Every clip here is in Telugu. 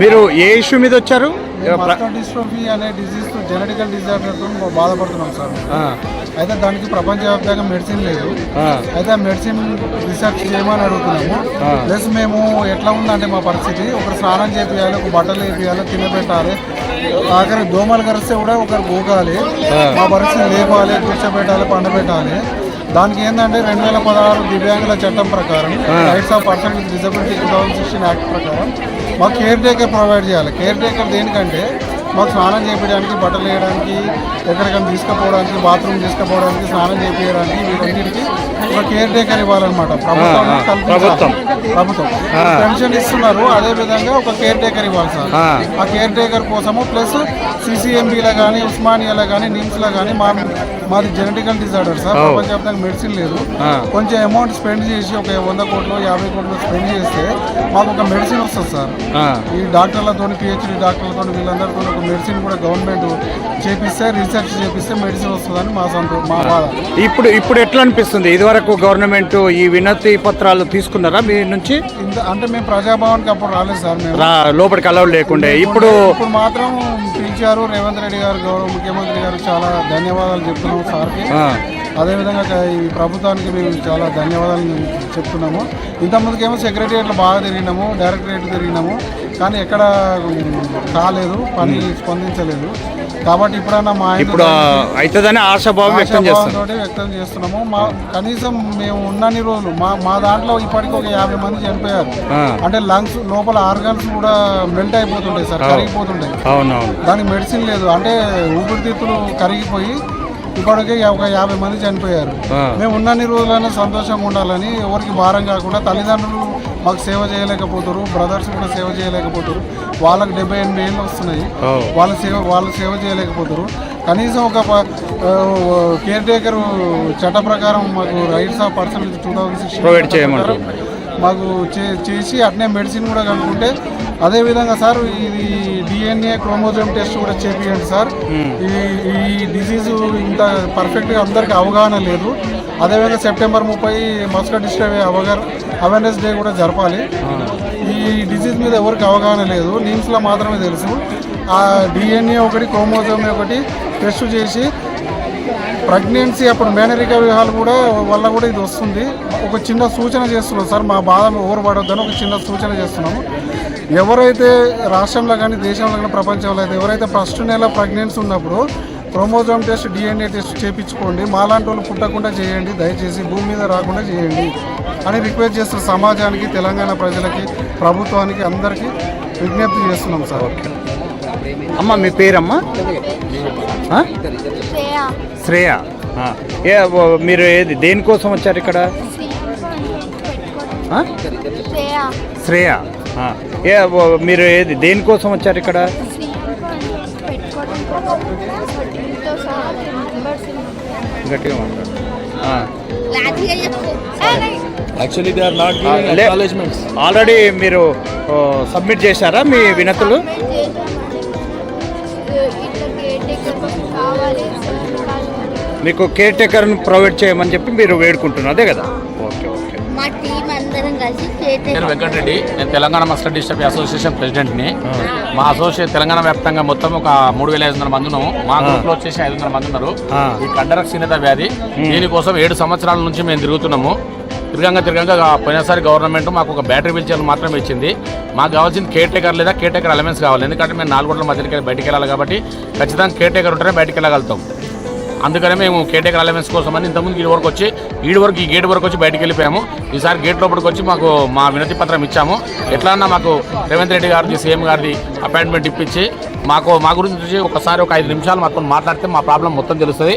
మీరు ఏ ఇష్యూ మీద వచ్చారు? డిస్ట్రోఫీ అనే డిజీజ్ జెనెటికల్ డిజార్డర్తో బాధపడుతున్నాం సార్. అయితే దానికి ప్రపంచవ్యాప్తంగా మెడిసిన్ లేదు. అయితే ఆ మెడిసిన్ రీసెర్చ్ చేయమని అడుగుతున్నాము. ప్లస్ మేము ఎట్లా ఉందంటే మా పరిస్థితి ఒకరు స్నానం చేపియాలి ఒక బట్టలు వేపియాలి తినబెట్టాలి ఆఖరి దోమలు కరిస్తే కూడా ఒకరు ఊగాలి ఆ. మా పరిస్థితి లేపాలి కూర్చోబెట్టాలి పండబెట్టాలి. దానికి ఏంటంటే రెండు వేల పదహారు దివ్యాంగుల చట్టం ప్రకారం. Rights of person with disability two thousand sixteen act ప్రకారం మాకు కేర్ టేకర్ ప్రొవైడ్ చేయాలి కేర్ టేకర్ దేనికంటే మాకు స్నానం చేయించడానికి బట్టలు వేయడానికి ఎక్కడికైనా తీసుకుపోవడానికి బాత్రూమ్ తీసుకుపోవడానికి స్నానం చేయించడానికి వీటన్నిటికీ ఒక కేర్ టేకర్ ఇవ్వాలన్నమాట ప్రభుత్వం. ప్రభుత్వం. పెన్షన్ ఇస్తున్నారు అదే విధంగా ఒక కేర్ టేకర్ ఇవ్వాలి సార్ ఆ. కేర్ టేకర్ కోసము ప్లస్ సిసిఎంబీలో కానీ ఉస్మానియాలో కానీ నిమ్స్లో కానీ మా మాది జెనెటికల్ డిజార్డర్ సార్. ప్రపంచవ్యాప్తంగా మెడిసిన్ లేదు. కొంచెం అమౌంట్ స్పెండ్ చేసి ఒక వంద కోట్లు యాభై కోట్లు స్పెండ్ చేస్తే మాకు ఒక మెడిసిన్ వస్తుంది సార్ ఈ డాక్టర్లతో పిహెచ్డి డాక్టర్లతో వీళ్ళందరితో మెడిసిన్ కూడా గవర్నమెంట్ చేపిస్తే రీసెర్చ్ చేపిస్తే మెడిసిన్ వస్తుందని మా సంతో మా బాధ. ఇప్పుడు ఇప్పుడు ఎట్లా అనిపిస్తుంది? ఇదివరకు గవర్నమెంట్ ఈ వినతి పత్రాలు తీసుకున్నారా మీ నుంచి? ఇంత అంటే మేము ప్రజాభవన్కి అప్పుడు రాలేదు సార్ మేము. రా లోపలికి అలౌడ్ లేకుండే. ఇప్పుడు ఇప్పుడు మాత్రం పిలిచారు రేవంత్ రెడ్డి గారు గౌరవ ముఖ్యమంత్రి గారు చాలా ధన్యవాదాలు చెప్తున్నాము సార్కి. ఆ, అదేవిధంగా ఈ ప్రభుత్వానికి మేము చాలా ధన్యవాదాలు చెప్తున్నాము. ఇంతకుముందుకేమో సెక్రటరియట్లు బాగా తిరిగినాము డైరెక్టరేట్ తిరిగినాము కానీ ఎక్కడ కాలేదు పని స్పందించలేదు. కాబట్టి ఇప్పుడన్నా మా ఇప్పుడు అవుతుందని ఆశాభావం వ్యక్తం వ్యక్తం చేస్తున్నాము. మా కనీసం మేము ఉన్నన్ని రోజులు మా మా దాంట్లో ఇప్పటికి ఒక యాభై మంది చనిపోయారు. అంటే లంగ్స్ లోపల ఆర్గన్స్ కూడా మెల్ట్ అయిపోతుంటాయి సార్ కరిగిపోతుంటాయి. దానికి మెడిసిన్ లేదు. అంటే ఊపిరితిత్తులు కరిగిపోయి ఇప్పటికే ఒక యాభై మంది చనిపోయారు. మేము ఉన్నన్ని రోజులైనా సంతోషంగా ఉండాలని ఎవరికి భారం కాకుండా తల్లిదండ్రులు మాకు సేవ చేయలేకపోతారు బ్రదర్స్ కూడా సేవ చేయలేకపోతారు వాళ్ళకి డెబ్బై ఎనభై ఏళ్ళు వస్తున్నాయి. వాళ్ళ సేవ వాళ్ళు సేవ చేయలేకపోతారు కనీసం ఒక కేర్ టేకర్ చట్ట ప్రకారం మాకు rights of person two thousand Provide చేయమంటారు. మాకు చే- చేసి అట్నే మెడిసిన్ కూడా కనుక్కుంటే అదేవిధంగా సార్ ఇది డిఎన్ఏ క్రోమోజోమ్ టెస్ట్ కూడా చేపియండి సార్. ఈ ఈ డిసీజ్ ఇంత పర్ఫెక్ట్గా అందరికీ అవగాహన లేదు. అదేవిధంగా సెప్టెంబర్ ముప్పై మస్కర్ డిస్ట్రీ అవగాహన అవేర్నెస్ డే కూడా జరపాలి. ఈ డిసీజ్ మీద ఎవరికి అవగాహన లేదు. నిమ్స్లో మాత్రమే తెలుసు. ఆ డిఎన్ఏ ఒకటి క్రోమోజోమ్ ఒకటి టెస్ట్ చేసి ప్రెగ్నెన్సీ అప్పుడు మేనరిక వివాహాలు కూడా వల్ల కూడా ఇది వస్తుంది. ఒక చిన్న సూచన చేస్తున్నాం సార్ మా బాధ ఓరపడొద్దని ఒక చిన్న సూచన చేస్తున్నాము ఎవరైతే రాష్ట్రంలో కానీ దేశంలో కానీ ప్రపంచంలో అయితే ఎవరైతే ఫస్ట్ నెల ప్రెగ్నెన్సీ ఉన్నప్పుడు క్రోమోజోమ్ టెస్ట్ డిఎన్ఏ టెస్ట్ చేయించుకోండి మాలాంటి వాళ్ళు పుట్టకుండా చేయండి దయచేసి భూమి మీద రాకుండా చేయండి అని రిక్వెస్ట్ చేస్తున్న సమాజానికి తెలంగాణ ప్రజలకి ప్రభుత్వానికి అందరికీ విజ్ఞప్తి చేస్తున్నాం సార్. అమ్మ మీ పేరమ్మా? శ్రేయ. ఏ మీరు ఏది దేనికోసం వచ్చారు ఇక్కడ? శ్రేయ. ఏ మీరు ఏది దేనికోసం వచ్చారు ఇక్కడ గట్టిగా. ఆల్రెడీ మీరు సబ్మిట్ చేశారా మీ వినతులు మీకు కేర్ టేకర్ని ప్రొవైడ్ చేయమని చెప్పి మీరు వేడుకుంటున్నారు. అదే కదా? Okay okay. మా టీం అందరం కలిసి కేర్ నేను వెంకటరెడ్డి నేను తెలంగాణ మస్టర్ డిస్ట్రిక్ట్ అసోసియేషన్ ప్రెసిడెంట్ని మా అసోసియేషన్ తెలంగాణ వ్యాప్తంగా మొత్తం ఒక మూడు వేల ఐదు వందల మంది ఉన్నాము. మా గ్రూప్లో వచ్చేసి ఐదు వందల మంది ఉన్నారు. ఈ కండర క్షీణత వ్యాధి దీనికోసం ఏడు సంవత్సరాల నుంచి మేము తిరుగుతున్నాము. తిరగంగా తిరగంగా పోయినసారి గవర్నమెంట్ మాకు ఒక బ్యాటరీ వీల్చైర్ మాత్రమే ఇచ్చింది. మాకు కావాల్సింది కేర్ టేకర్ లేదా కేర్ టేకర్ అలవెన్స్ కావాలి. ఎందుకంటే మేము నాలుగు గంటల మధ్యకి వెళ్ళి బయటికి వెళ్ళాలి కాబట్టి ఖచ్చితంగా కేర్ టేకర్ ఉంటేనే బయటికి వెళ్ళగలుగుతాం. అందుకనే మేము కేటేకర్ అలవెన్స్ కోసం అని ఇంతకుముందు ఈ వరకు వచ్చి ఈడు వరకు ఈ గేట్ వరకు వచ్చి బయటికి వెళ్ళిపోయాము. ఈసారి గేట్ లోపలికి వచ్చి మాకు మా వినతి పత్రం ఇచ్చాము. ఎట్లా అన్నా మాకు రేవంత్ రెడ్డి గారిది సీఎం గారిది అపాయింట్మెంట్ ఇప్పించి మాకు మా గురించి ఒకసారి ఒక ఐదు నిమిషాలు మాతో మాట్లాడితే మా ప్రాబ్లం మొత్తం తెలుస్తుంది.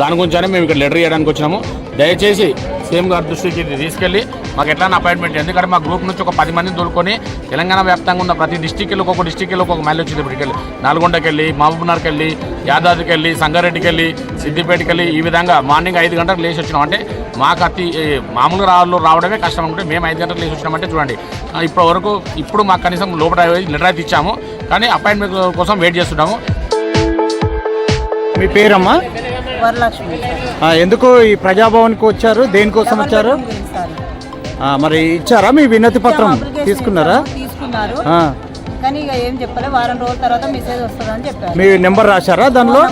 దాని గురించి మేము ఇక్కడ లెటర్ ఇవ్వడానికి వచ్చినాము. దయచేసి సీఎం గారి దృష్టికి తీసుకెళ్ళి మాకు ఎట్లా అపాయింట్మెంట్ ఎందుకంటే మా గ్రూప్ నుంచి ఒక పది మందిని తోలుకొని తెలంగాణ వ్యాప్తంగా ఉన్న ప్రతి డిస్టిక్లో ఒక్కొక్క డిస్టిక్లో ఒక్కొక్క మైల్ వచ్చింది ఇప్పటికి వెళ్ళి నల్గొండకి వెళ్ళి మహబూబ్నగర్కి వెళ్ళి యాదాద్రికి వెళ్ళి సంగారెడ్డికి వెళ్ళి సిద్దిపేటకి వెళ్ళి ఈ విధంగా మార్నింగ్ ఐదు గంటలకు లేచి వచ్చినాం. అంటే మాకు అతి మామూలుగా రాళ్ళు రావడమే కష్టం అనుకుంటే మేము ఐదు గంటలకు లేచి వచ్చినామంటే చూడండి. ఇప్పటి వరకు ఇప్పుడు మాకు కనీసం లోపల లెటర్ అయితే ఇచ్చాము. కానీ అపాయింట్మెంట్ కోసం వెయిట్ చేస్తున్నాము. మీ పేరమ్మా? వరలక్ష్మి ఎందుకు ఈ ప్రజాభవన్కి వచ్చారు? దేనికోసం వచ్చారు? మరి ఇచ్చారా మీ వినతి పత్రం? తీసుకున్నారా? తీసుకున్నారు. కానీ ఇక ఏం చెప్పలే వారం రోజుల తర్వాత మెసేజ్ వస్తుందని చెప్పారు. మీ నెంబర్ రాశారా దానిలో.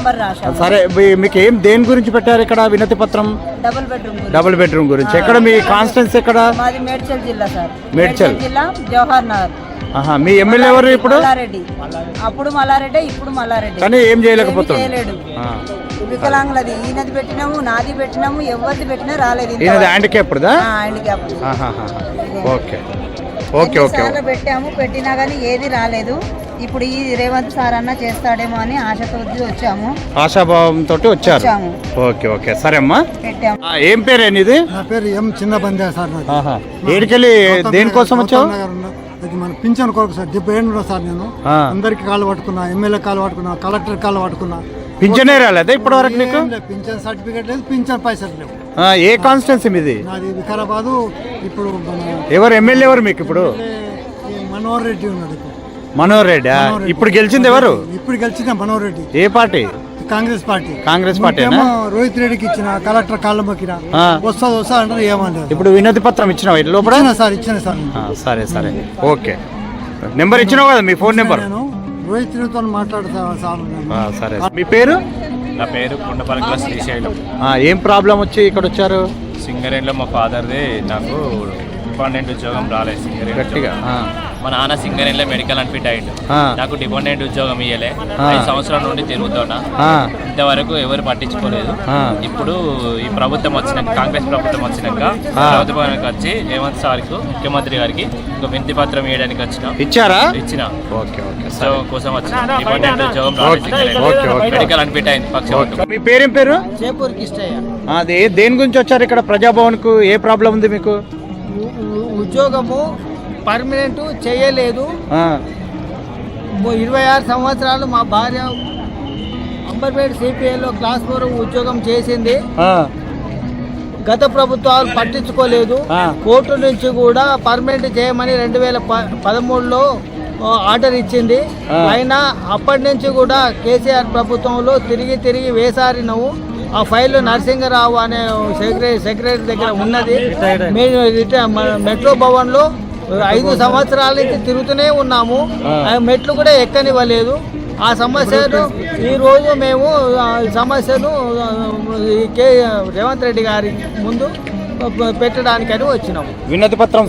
సరే మీకు ఏం దేని గురించి పెట్టారు ఇక్కడ వినతి పత్రం? డబుల్ బెడ్రూమ్ గురించి. డబుల్ బెడ్రూమ్ గురించి. ఎక్కడ మీ కాన్స్టెన్స్ ఎక్కడ? మాది మేడ్చల్ జిల్లా సార్. మేడ్చల్. జిల్లా జవహర్ నగర్. మీ ఎమ్మెల్యే ఎవరు ఇప్పుడు? మల్లారెడ్డి. అప్పుడు మల్లారెడ్డి ఇప్పుడు మల్లారెడ్డి. కానీ ఏం చేయలేకపోతున్నాడు. ఏమీ చేయలేడు. ఆ. వికలాంగులది. ఈయనది పెట్టినాము నాది పెట్టినాము ఎవరిది పెట్టినా రాలేదు ఈయనది. హ్యాండిక్యాప్డ్దా ఆ, హ్యాండిక్యాప్. ఆహాహా. ఓకే. Okay okay. పెట్టాము పెట్టినా కానీ ఏది రాలేదు. ఇప్పుడు ఈ రేవంత్ సార్ అన్న చేస్తాడేమో అని ఆశతో వచ్చాము. ఆశాభావంతో వచ్చారు. వచ్చాము. Okay okay. సరే అమ్మా. పెట్టాము. ఆ, ఏం పేరు ఇది నా పేరు ఎం చిన్న బందే సార్. ఏడికెళ్ళి దేనికోసం వచ్చావు? ఇది మన పింఛన్ కొరకు సార్ డెబ్బై ఏళ్ళు సార్ నేను. అందరికి కాళ్ళు పట్టుకున్నా ఎమ్మెల్యే కాళ్ళు పట్టుకున్నా కలెక్టర్ కాళ్ళు పట్టుకున్నా. పింఛనే రాలేదా ఇప్పటి వరకు నీకు? పింఛన్ సర్టిఫికేట్ లేదు పింఛన్ పైసలు లేవు. ఏ కాన్స్టిట్యున్సీ మీది? నాది వికారాబాదు ఇప్పుడు ఎవరు ఎమ్మెల్యే ఎవరు మీకు ఇప్పుడు? మనోహర్ రెడ్డి ఉన్నాడు. మనోహర్ రెడ్డి. ఇప్పుడు గెలిచింది ఎవరు? ఇప్పుడు గెలిచిన మనోహర్ రెడ్డి. ఏ పార్టీ? కాంగ్రెస్ పార్టీ. కాంగ్రెస్ పార్టీనా? ఇంకేమో రోహిత్ రెడ్డికి ఇచ్చిన కలెక్టర్ కాళ్ళు మొక్కిన. వస్తా వస్తా అంటారు ఏమన్నారు ఇప్పుడు వినతి పత్రం ఇచ్చినావు ఇటు లోపల? ఇచ్చిన సార్ ఇచ్చిన సార్. ఆ, సరే సరే. ఓకే. నెంబర్ ఇచ్చినావు కదా మీ ఫోన్ నెంబర్? నేను. రోహిత్ రెడ్డితో మాట్లాడతా సార్ సరే మీ పేరు? నా పేరు కొండపలకల శ్రీశైలం. ఆ, ఏం ప్రాబ్లం వచ్చి ఇక్కడ వచ్చారు? సింగరేణిలో మా ఫాదర్ది నాకు డిపెండెంట్ ఉద్యోగం రాలేదు సింగరేణి గట్టిగా ఆ, మా నాన్న సింగరేణిలో మెడికల్ అన్ఫిట్ అయ్యిండు. నాకు డిపెండెంట్ ఉద్యోగం ఇయ్యలే. ఐదు సంవత్సరాల నుండి తిరుగుతున్నా. ఇంతవరకు ఎవరు పట్టించుకోలేదు. ఇప్పుడు ఈ ప్రభుత్వం వచ్చినాక కాంగ్రెస్ ప్రభుత్వం వచ్చినాక. ప్రభుత్వానికి వచ్చి రేవంత్ సార్కు ముఖ్యమంత్రి గారికి ఒక వినతి పత్రం ఇవ్వడానికి వచ్చిన. ఇచ్చారా? ఇచ్చిన. ఓకే ఓకే సరే. ఉద్యోగం కోసం వచ్చిన. డిపెండెంట్ ఉద్యోగం. మెడికల్ అన్ఫిట్ అయింది పక్షం మీ పేరేం పేరు? అది దేని గురించి వచ్చారు ఇక్కడ ప్రజాభవన్కు ఏ ప్రాబ్లం ఉంది మీకు? ఉద్యోగము పర్మనెంట్ చేయలేదు. ఇరవై ఆరు సంవత్సరాలు మా భార్య అంబర్పేట సిపిఐలో క్లాస్ ఫోర్ ఉద్యోగం చేసింది. గత ప్రభుత్వాలు పట్టించుకోలేదు. కోర్టు నుంచి కూడా పర్మనెంట్ చేయమని రెండు వేల పదమూడులో ఆర్డర్ ఇచ్చింది. అయినా అప్పటి నుంచి కూడా కేసీఆర్ ప్రభుత్వంలో తిరిగి తిరిగి వేసారినవు. ఆ ఫైల్ నరసింహరావు అనే సెక్రటరీ సెక్రటరీ దగ్గర ఉన్నది. మన మెట్రో భవన్లో ఐదు సంవత్సరాల నుంచి తిరుగుతూనే ఉన్నాము. ఆ. మెట్లు కూడా ఎక్కనివ్వలేదు. ఆ సమస్యను ఈ రోజు మేము ఆ సమస్యను కే రేవంత్ రెడ్డి గారి ముందు పెట్టడానికని వచ్చినాము. వినతి పత్రం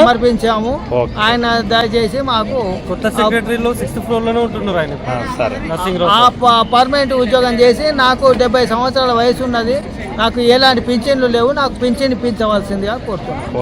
సమర్పించాము. ఆయన దయచేసి మాకు కొత్త సెక్రటరీలో సిక్స్త్ ఫ్లోర్లోనే ఉంటున్నారు ఆయన. ఆ, సరే. నర్సింగ్ ఆ ప- పర్మనెంట్ ఉద్యోగం చేసి నాకు డెబ్బై సంవత్సరాల వయసు ఉన్నది నాకు ఎలాంటి పింఛన్లు లేవు. నాకు పింఛన్ ఇప్పించవలసిందిగా కోరుతున్నాను